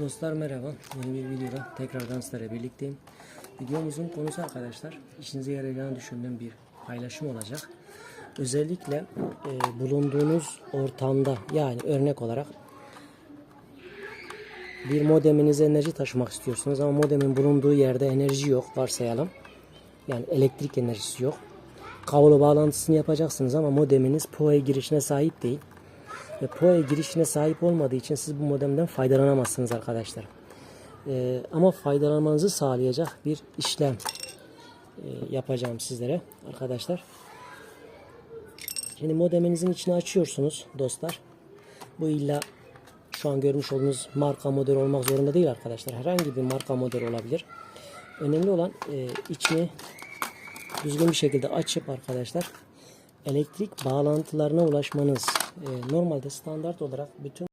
Dostlar merhaba. Yeni bir videoda tekrardan sizlerle birlikteyim. Videomuzun konusu arkadaşlar işinize yarayacağını düşündüğüm bir paylaşım olacak. Özellikle e, bulunduğunuz ortamda yani örnek olarak bir modeminize enerji taşımak istiyorsunuz ama modemin bulunduğu yerde enerji yok varsayalım. Yani elektrik enerjisi yok. Kablo bağlantısını yapacaksınız ama modeminiz PoE girişine sahip değil. Ve PoE girişine sahip olmadığı için siz bu modemden faydalanamazsınız arkadaşlar. Ee, ama faydalanmanızı sağlayacak bir işlem e, yapacağım sizlere arkadaşlar. Şimdi modeminizin içini açıyorsunuz dostlar. Bu illa şu an görmüş olduğunuz marka model olmak zorunda değil arkadaşlar. Herhangi bir marka model olabilir. Önemli olan e, içini düzgün bir şekilde açıp arkadaşlar elektrik bağlantılarına ulaşmanız. E, normalde standart olarak bütün